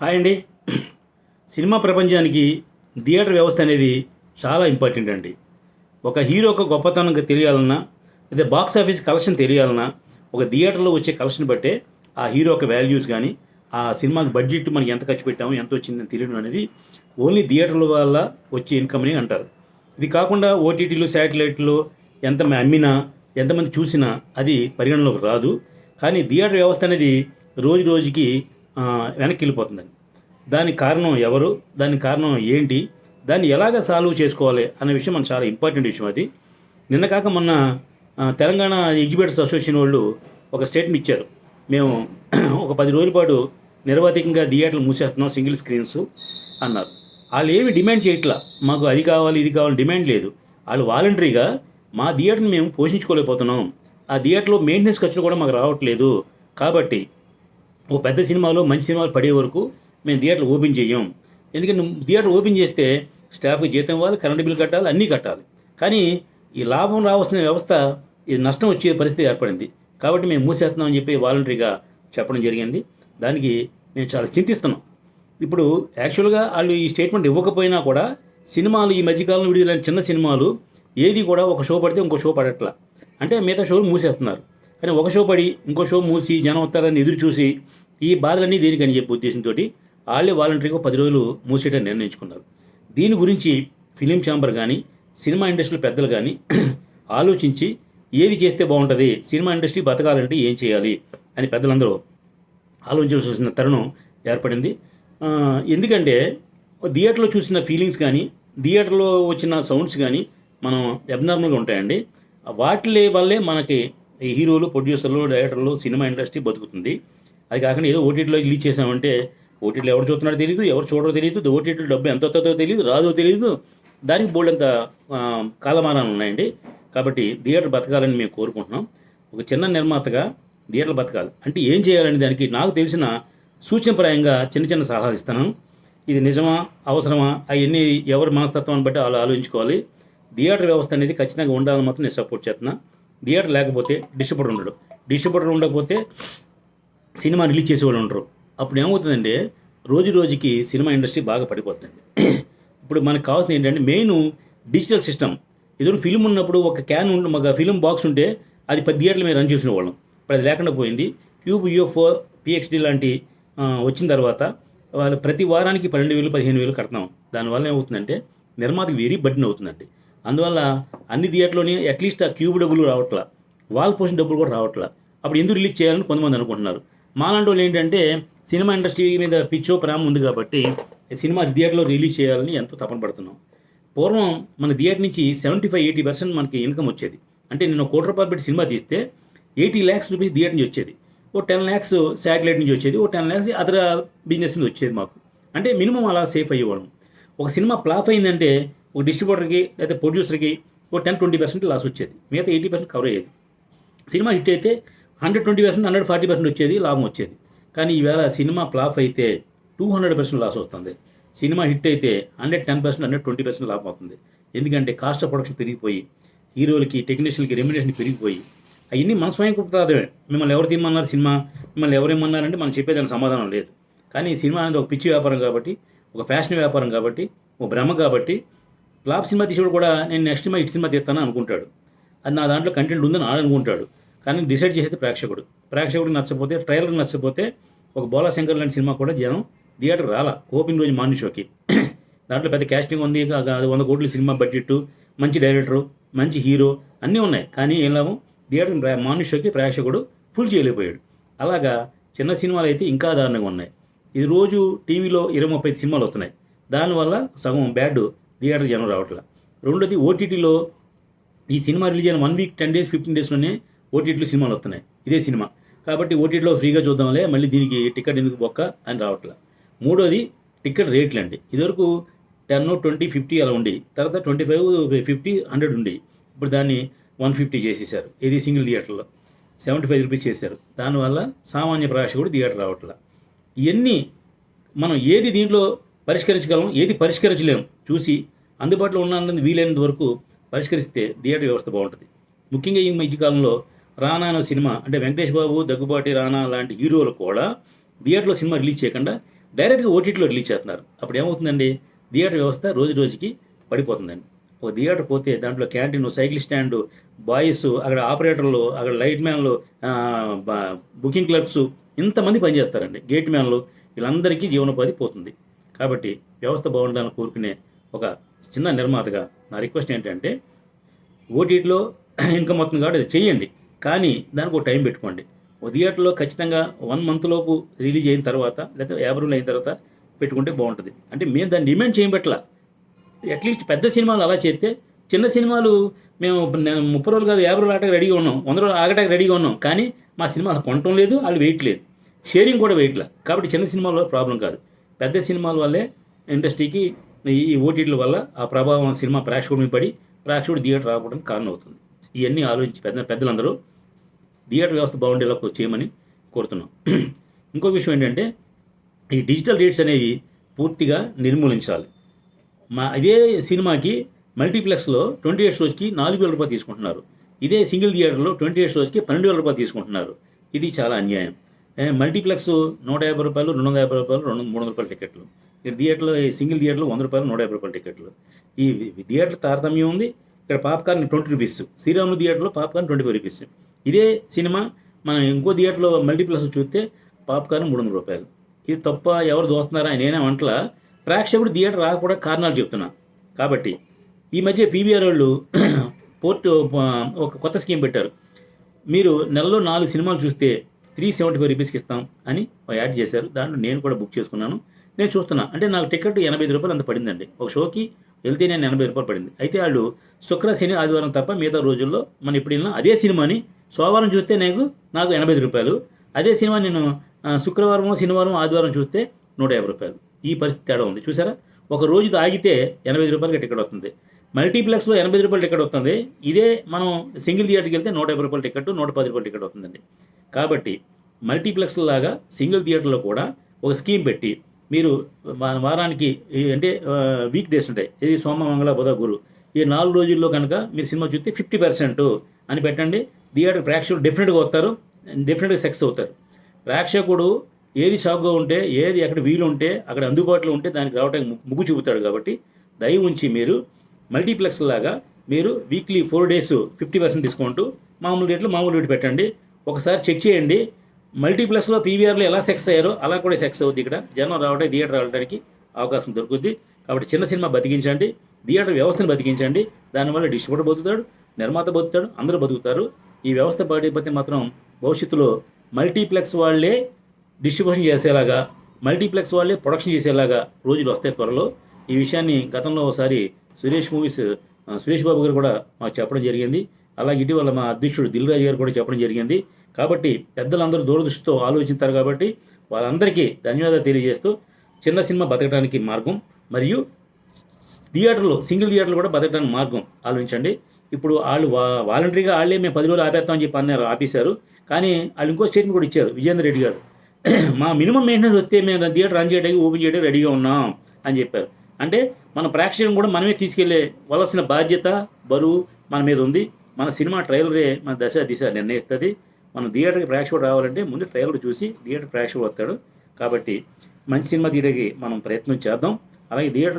Hi అండి. Cinema ప్రపంచానికి theatre వ్యవస్థ అనేది చాలా ఇంపార్టెంట్ అండి. ఒక హీరోకు గొప్పతనం తెలియాలన్నా లేదా బాక్స్ ఆఫీస్ కలెక్షన్ తెలియాలన్నా ఒక థియేటర్లో వచ్చే కలెక్షన్ బట్టే ఆ హీరో యొక్క వాల్యూస్ కానీ ఆ సినిమాకి బడ్జెట్ మనం ఎంత ఖర్చు పెట్టాము ఎంత వచ్చిందని తెలియడం అనేది ఓన్లీ థియేటర్ల వల్ల వచ్చే ఇన్కమ్ అని అంటారు. ఇది కాకుండా ఓటీటీలు శాటిలైట్లు ఎంత అమ్మినా ఎంతమంది చూసినా అది పరిగణలోకి రాదు. కానీ థియేటర్ వ్యవస్థ అనేది రోజు రోజుకి వెనక్కి వెళ్ళిపోతుందని దానికి కారణం ఎవరు? దానికి కారణం ఏంటి? దాన్ని ఎలాగ సాల్వ్ చేసుకోవాలి అనే విషయం మనకు చాలా ఇంపార్టెంట్ విషయం అది. నిన్న కాక మొన్న తెలంగాణ ఎగ్జిబిటర్స్ అసోసియేషన్ వాళ్ళు ఒక స్టేట్మెంట్ ఇచ్చారు. మేము ఒక పది రోజుల పాటు నిరవధికంగా థియేటర్లు మూసేస్తున్నాం సింగిల్ స్క్రీన్స్ అన్నారు. వాళ్ళు ఏమి డిమాండ్ చేయట్లా? మాకు అది కావాలి ఇది కావాలి డిమాండ్ లేదు. వాళ్ళు వాలంటరీగా మా థియేటర్ని మేము పోషించుకోలేకపోతున్నాం. ఆ థియేటర్లో మెయింటెనెన్స్ ఖర్చులు కూడా మాకు రావట్లేదు. కాబట్టి ఓ పెద్ద సినిమాలో మంచి సినిమాలు పడే వరకు మేము థియేటర్ ఓపెన్ చేయం. ఎందుకంటే థియేటర్ ఓపెన్ చేస్తే స్టాఫ్కి జీతం ఇవ్వాలి కరెంట్ బిల్ కట్టాలి అన్నీ కట్టాలి. కానీ ఈ లాభం రావాల్సిన వ్యవస్థ ఇది నష్టం వచ్చే పరిస్థితి ఏర్పడింది. కాబట్టి మేము మూసేస్తున్నాం అని చెప్పి వాలంటరీగా చెప్పడం జరిగింది. దానికి మేము చాలా చింతిస్తున్నాం. ఇప్పుడు యాక్చువల్గా వాళ్ళు ఈ స్టేట్మెంట్ ఇవ్వకపోయినా కూడా సినిమాలు ఈ మధ్యకాలంలో విడుదలైన చిన్న సినిమాలు ఏది కూడా ఒక షో పడితే ఇంకో షో పడట్లా. అంటే మిగతా షోలు మూసేస్తున్నారు. కానీ ఒక షో పడి ఇంకో షో మూసి జనం వస్తారని ఎదురు చూసి ఈ బాధలన్నీ దేనికని చెప్పి ఉద్దేశంతో వాళ్ళే వాలంటరీగా పది రోజులు మూసేయడం నిర్ణయించుకున్నారు. దీని గురించి ఫిలిం ఛాంబర్ కానీ సినిమా ఇండస్ట్రీలో పెద్దలు కానీ ఆలోచించి ఏది చేస్తే బాగుంటుంది సినిమా ఇండస్ట్రీ బతకాలంటే ఏం చేయాలి అని పెద్దలందరూ ఆలోచించాల్సిన తరుణం ఏర్పడింది. ఎందుకంటే థియేటర్లో చూసిన ఫీలింగ్స్ కానీ థియేటర్లో వచ్చిన సౌండ్స్ కానీ మనం అబ్నార్మల్గా ఉంటాయండి. వాటి వల్లే మనకి ఈ హీరోలు ప్రొడ్యూసర్లు డైరెక్టర్లు సినిమా ఇండస్ట్రీ బతుకుతుంది. అది కాకుండా ఏదో ఓటీటీలో రిలీజ్ చేసామంటే ఓటీటీలో ఎవరు చూస్తున్నారో తెలియదు ఎవరు చూడరో తెలియదు ఓటీటీలో డబ్బు ఎంత వస్తుందో తెలియదు రాదో తెలియదు దానికి బోల్డ్ అంత కాలమానాలు ఉన్నాయండి. కాబట్టి థియేటర్ బతకాలని మేము కోరుకుంటున్నాం. ఒక చిన్న నిర్మాతగా థియేటర్ బతకాలి. అంటే ఏం చేయాలని దానికి నాకు తెలిసిన సూచనప్రాయంగా చిన్న చిన్న సలహాలు ఇస్తాను. ఇది నిజమా అవసరమా అవన్నీ ఎవరి మనస్తత్వాన్ని బట్టి వాళ్ళు ఆలోచించుకోవాలి. థియేటర్ వ్యవస్థ అనేది ఖచ్చితంగా ఉండాలని మాత్రం నేను సపోర్ట్ చేస్తున్నాను థియేటర్ లేకపోతే డిస్ట్రిబ్యూటర్ ఉండడు. డిస్ట్రిబ్యూటర్ ఉండకపోతే సినిమా రిలీజ్ చేసేవాళ్ళు ఉండరు. అప్పుడు ఏమవుతుందంటే రోజు రోజుకి సినిమా ఇండస్ట్రీ బాగా పడిపోతుంది. ఇప్పుడు మనకు కావాల్సింది ఏంటంటే మెయిన్ డిజిటల్ సిస్టమ్. ఎదురు ఫిలిం ఉన్నప్పుడు ఒక క్యాన్ ఉంటే ఒక ఫిలిం బాక్స్ ఉంటే అది పది థియేటర్లు మీద రన్ చేసిన వాళ్ళం ఇప్పుడు అది లేకుండా పోయింది. క్యూబ్ యూఎఫ్ఓ పిఎక్స్డి లాంటి వచ్చిన తర్వాత వాళ్ళు ప్రతి వారానికి పన్నెండు వేలు పదిహేను వేలు కడతాం దానివల్ల ఏమవుతుందంటే నిర్మాతకి వెరీ బడ్డన్ అవుతుందండి. అందువల్ల అన్ని థియేటర్లోని అట్లీస్ట్ ఆ క్యూబ్ డబ్బులు రావట్లా. వాల్ పోషన్ డబ్బులు కూడా రావట్లా. అప్పుడు ఎందుకు రిలీజ్ చేయాలని కొంతమంది అనుకుంటున్నారు. మాలాంటి వాళ్ళు ఏంటంటే సినిమా ఇండస్ట్రీ మీద పిచ్చో ప్రేమ ఉంది కాబట్టి సినిమా థియేటర్లో రిలీజ్ చేయాలని ఎంతో తపన పడుతున్నాం. పూర్వం మన థియేటర్ నుంచి సెవెంటీ ఫైవ్ ఎయిటీ పర్సెంట్ మనకి ఇన్కమ్ వచ్చేది. అంటే నేను కోటి రూపాయలు పెట్టి సినిమా తీస్తే ఎయిటీ ల్యాక్స్ రూపీస్ థియేటర్ నుంచి వచ్చేది. ఓ టెన్ ల్యాక్స్ శాటిలైట్ నుంచి వచ్చేది. ఓ టెన్ ల్యాక్స్ అదర్ బిజినెస్ నుంచి వచ్చేది మాకు. అంటే మినిమం అలా సేఫ్ అయ్యేవాళ్ళం. ఒక సినిమా ఫ్లాప్ అయిందంటే ఒక డిస్ట్రిబ్యూటర్కి లేదా ప్రొడ్యూసర్కి ఒక టెన్ ట్వంటీ పర్సెంట్ లాస్ వచ్చేది. మిగతా ఎయిటీ పర్సెంట్ కవర్ అయ్యేది. సినిమా హిట్ అయితే hundred twenty percent hundred forty percent వచ్చేది లాభం వచ్చేది. కానీ ఈవేళ సినిమా ఫ్లాప్ అయితే టూ హండ్రెడ్ పర్సెంట్ లాస్ వస్తుంది. సినిమా హిట్ అయితే hundred ten percent hundred twenty percent లాభం అవుతుంది. ఎందుకంటే కాస్ట్ ఆఫ్ ప్రొడక్షన్ పెరిగిపోయి హీరోలకి టెక్నీషియన్కి రెమ్యునేషన్ పెరిగిపోయి అవన్నీ మన స్వయం కృతాదే మిమ్మల్ని ఎవరు తీయమన్నారు సినిమా? మిమ్మల్ని ఎవరు ఇమ్మన్నారంటే మనం చెప్పేదానికి సమాధానం లేదు. కానీ ఈ సినిమా అనేది ఒక పిచ్చి వ్యాపారం కాబట్టి ఒక ఫ్యాషన్ వ్యాపారం కాబట్టి ఒక భ్రమ కాబట్టి ఫ్లాప్ సినిమా తీసేవాడు కూడా నేను నెక్స్ట్ సినిమా ఇటు సినిమా తీస్తాను అనుకుంటాడు. అది నా దాంట్లో కంటెంట్ ఉందని ఆడ అనుకుంటాడు కానీ డిసైడ్ చేసేది ప్రేక్షకుడు. ప్రేక్షకుడికి నచ్చకపోతే ట్రైలర్ నచ్చకపోతే ఒక బోలా శంకర్ లాంటి సినిమా కూడా జనం థియేటర్ రాలా. ఓపెన్ రోజు మార్నింగ్ షోకి. దాంట్లో పెద్ద క్యాస్టింగ్ ఉంది వంద కోట్ల సినిమా బడ్జెట్ మంచి డైరెక్టరు మంచి హీరో అన్నీ ఉన్నాయి. కానీ ఏం లాభం? థియేటర్ మార్నింగ్ షోకి ప్రేక్షకుడు ఫుల్ చేయలేకపోయాడు. అలాగా చిన్న సినిమాలు అయితే ఇంకా దారుణంగా ఉన్నాయి. ఇది రోజు టీవీలో ఇరవై ముప్పై సినిమాలు వస్తున్నాయి. దానివల్ల సగం బ్యాడ్ థియేటర్ జనం రావట్లే. రెండోది ఓటీటీలో ఈ సినిమా రిలీజ్ అయిన one week ten days fifteen డేస్లోనే ఓటీటీలో సినిమాలు వస్తున్నాయి. ఇదే సినిమా. కాబట్టి ఓటీటీలో ఫ్రీగా చూద్దాంలే మళ్ళీ దీనికి టికెట్ ఎందుకు బొక్క అని రావట్లే. మూడోది టికెట్ రేట్లు అండి. ఇదివరకు టెన్ ట్వంటీ ఫిఫ్టీ అలా ఉండి తర్వాత ట్వంటీ ఫైవ్ ఫిఫ్టీ హండ్రెడ్ ఉండి ఇప్పుడు దాన్ని వన్ ఫిఫ్టీ చేసేసారు. ఇది సింగిల్ థియేటర్లో? సెవెంటీ ఫైవ్ రూపీస్ చేశారు దానివల్ల సామాన్య ప్రకాశకుడు థియేటర్ రావట్లే. ఇవన్నీ మనం ఏది దీంట్లో పరిష్కరించగలం ఏది పరిష్కరించలేం చూసి అందుబాటులో ఉన్నది వీలైనంత వరకు పరిష్కరిస్తే థియేటర్ వ్యవస్థ బాగుంటుంది. ముఖ్యంగా ఈ మధ్యకాలంలో రానా అనే సినిమా అంటే వెంకటేష్ బాబు దగ్గుబాటి రానా లాంటి హీరోలు కూడా థియేటర్లో సినిమా రిలీజ్ చేయకుండా డైరెక్ట్గా ఓటీటీలో రిలీజ్ చేస్తున్నారు. అప్పుడు ఏమవుతుందండి? థియేటర్ వ్యవస్థ రోజు రోజుకి పడిపోతుందండి. ఒక థియేటర్ పోతే దాంట్లో క్యాంటీన్ సైకిల్ స్టాండ్ బాయ్స్ అక్కడ ఆపరేటర్లు అక్కడ లైట్ మ్యాన్లు బుకింగ్ క్లర్క్స్ ఇంతమంది పనిచేస్తారండి. గేట్ మ్యాన్లు వీళ్ళందరికీ జీవనోపాధి పోతుంది. కాబట్టి వ్యవస్థ బాగుండాలని కోరుకునే ఒక చిన్న నిర్మాతగా నా రిక్వెస్ట్ ఏంటంటే ఓటీటీలో ఇన్కమ్ మొత్తం కాబట్టి అది చేయండి. కానీ దానికి ఒక టైం పెట్టుకోండి. ఒక థియేటర్లో ఖచ్చితంగా వన్ మంత్ లోపు రిలీజ్ అయిన తర్వాత లేదా యాభై రోజులు అయిన తర్వాత పెట్టుకుంటే బాగుంటుంది. అంటే మేము దాన్ని డిమాండ్ చేయబట్ల. అట్లీస్ట్ పెద్ద సినిమాలు అలా చేస్తే చిన్న సినిమాలు మేము నేను ముప్పై రోజులు కాదు యాభై రోజులు ఆటకు రెడీగా ఉన్నాం వంద రోజులు ఆగటానికి రెడీగా ఉన్నాం. కానీ మా సినిమాలు కొనటం లేదు వాళ్ళు వెయిట్ లేదు. షేరింగ్ కూడా వెయిట్లా. కాబట్టి చిన్న సినిమాల ప్రాబ్లం కాదు. పెద్ద సినిమాల వల్లే ఇండస్ట్రీకి ఈ ఓటీటీల వల్ల ఆ ప్రభావం సినిమా ప్రేక్షకుడిని పడి ప్రేక్షకుడు థియేటర్ రాకపోవడానికి కారణం అవుతుంది ఇవన్నీ ఆలోచించి పెద్ద పెద్దలందరూ థియేటర్ వ్యవస్థ బాగుండేలా చేయమని కోరుతున్నాం. ఇంకో విషయం ఏంటంటే ఈ డిజిటల్ రేట్స్ అనేవి పూర్తిగా నిర్మూలించాలి. మా ఇదే సినిమాకి మల్టీప్లెక్స్లో ట్వంటీ ఎయిట్ షోస్కి నాలుగు వేల రూపాయలు తీసుకుంటున్నారు. ఇదే సింగిల్ థియేటర్లో ట్వంటీ ఎయిట్ షోస్కి పన్నెండు వేల రూపాయలు తీసుకుంటున్నారు. ఇది చాలా అన్యాయం. మల్టీప్లెక్స్ నూట యాభై రూపాయలు రెండు వందల యాభై రూపాయలు రెండు మూడు వందల రూపాయల టికెట్లు. ఇక్కడ థియేటర్లో సింగిల్ థియేటర్లో వంద రూపాయలు నూట యాభై రూపాయల టికెట్లు. ఈ థియేటర్ తారతమ్యం ఉంది. ఇక్కడ పాప్కార్న్ ట్వంటీ రూపీస్. శ్రీరాములు థియేటర్లో పాప్కార్న్ ట్వంటీ ఫైవ్ రూపీస్. ఇదే సినిమా మనం ఇంకో థియేటర్లో మల్టీప్లెక్స్ చూస్తే పాప్కార్న్ మూడు వందల రూపాయలు. ఇది తప్ప ఎవరు దోస్తున్నారా నేనే వంటల ప్రేక్షకుడు థియేటర్ రాకపోవడానికి కారణాలు చెప్తున్నా. కాబట్టి ఈ మధ్య పీవీఆర్ వాళ్ళు పోర్ట్ ఒక కొత్త స్కీమ్ పెట్టారు. మీరు నెలలో నాలుగు సినిమాలు చూస్తే త్రీ సెవెంటీ ఫైవ్ రూపీస్కి ఇస్తాం అని యాడ్ చేశారు. దాంట్లో నేను కూడా బుక్ చేసుకున్నాను. నేను చూస్తున్నా. అంటే నాకు టికెట్ ఎనభై ఐదు రూపాయలు అంత పడిందండి. ఒక షోకి వెళ్తే నేను ఎనభై రూపాయలు పడింది. అయితే వాళ్ళు శుక్ర శని ఆదివారం తప్ప మిగతా రోజుల్లో మనం ఇప్పుడు వెళ్ళినా అదే సినిమాని సోమవారం చూస్తే నాకు నాకు ఎనభై ఐదు రూపాయలు. అదే సినిమా నేను శుక్రవారం శనివారం ఆదివారం చూస్తే నూట యాభై రూపాయలు. ఈ పరిస్థితి తేడా ఉంది. చూసారా? ఒక రోజు ఆగితే ఎనభై ఐదు రూపాయలకి టికెట్ వస్తుంది. మల్టీప్లెక్స్లో ఎనభై రూపాయలు రూపాయల టికెట్ వస్తుంది. ఇదే మనం సింగిల్ థియేటర్కి వెళ్తే నూట యాభై రూపాయల టికెట్ నూట పది రూపాయల టికెట్ వస్తుందండి. కాబట్టి మల్టీప్లెక్స్ లాగా సింగిల్ థియేటర్లో కూడా ఒక స్కీమ్ పెట్టి మీరు వారానికి అంటే వీక్ డేస్ ఉంటాయి. ఇది సోమ మంగళ బుధ గురు. ఈ నాలుగు రోజుల్లో కనుక మీరు సినిమా చూస్తే ఫిఫ్టీ పర్సెంట్ అని పెట్టండి. థియేటర్ ప్రేక్షకులు డెఫినెట్గా వస్తారు డెఫినెట్గా సెక్స్ అవుతారు. ప్రేక్షకుడు ఏది షాప్గా ఉంటే ఏది ఎక్కడ వీలు ఉంటే అక్కడ అందుబాటులో ఉంటే దానికి రావడానికి ముగ్గు చూపుతాడు కాబట్టి దయ ఉంచి మీరు మల్టీప్లెక్స్ లాగా మీరు weekly four days fifty percent discount మామూలు రేట్లు మామూలు రేటు పెట్టండి. ఒకసారి చెక్ చేయండి. మల్టీప్లెక్స్లో పీవీఆర్లో ఎలా సెక్స్ అయ్యారో అలా కూడా సెక్స్ అవుద్ది ఇక్కడ. జనం రావడానికి థియేటర్ రావడానికి అవకాశం దొరుకుద్ది. కాబట్టి చిన్న సినిమా బతికించండి. థియేటర్ వ్యవస్థను బతికించండి. దానివల్ల డిస్ట్రిబ్యూటర్ బతుకుతాడు నిర్మాత బతుకుతాడు అందరూ బతుకుతారు. ఈ వ్యవస్థ పడిపోతే మాత్రం భవిష్యత్తులో మల్టీప్లెక్స్ వాళ్ళే డిస్ట్రిబ్యూషన్ చేసేలాగా మల్టీప్లెక్స్ వాళ్ళే ప్రొడక్షన్ చేసేలాగా రోజులు వస్తాయి త్వరలో. ఈ విషయాన్ని గతంలో ఒకసారి సురేష్ మూవీస్ సురేష్ బాబు గారు కూడా మాకు చెప్పడం జరిగింది. అలాగే ఇటీవల మా అధ్యక్షుడు దిల్ రాజు గారు కూడా చెప్పడం జరిగింది. కాబట్టి పెద్దలందరూ దూరదృష్టితో ఆలోచిస్తారు కాబట్టి వాళ్ళందరికీ ధన్యవాదాలు తెలియజేస్తూ చిన్న సినిమా బతకడానికి మార్గం మరియు థియేటర్లో సింగిల్ థియేటర్లు కూడా బతకడానికి మార్గం ఆలోచించండి. ఇప్పుడు వాళ్ళు వా వాలంటరీగా వాళ్ళే మేము పది రోజులు ఆపేస్తామని చెప్పి అన్నారు ఆపేశారు. కానీ వాళ్ళు ఇంకో స్టేట్మెంట్ కూడా ఇచ్చారు విజేందర్ రెడ్డి గారు. మా మినిమం మెయింటెనెన్స్ వస్తే మేము థియేటర్ రన్ చేయడానికి ఓపెన్ చేయడానికి రెడీగా ఉన్నాం అని చెప్పారు. అంటే మన ప్రేక్షకులను కూడా మనమే తీసుకెళ్ళే వలసిన బాధ్యత బరువు మన మీద ఉంది. మన సినిమా ట్రైలరే మన దశ దిశ నిర్ణయిస్తుంది. మనం థియేటర్కి ప్రేక్షకుడు రావాలంటే ముందు ట్రైలర్ చూసి థియేటర్ ప్రేక్షకుడు వస్తాడు. కాబట్టి మంచి సినిమా తీయడానికి మనం ప్రయత్నం చేద్దాం. అలాగే థియేటర్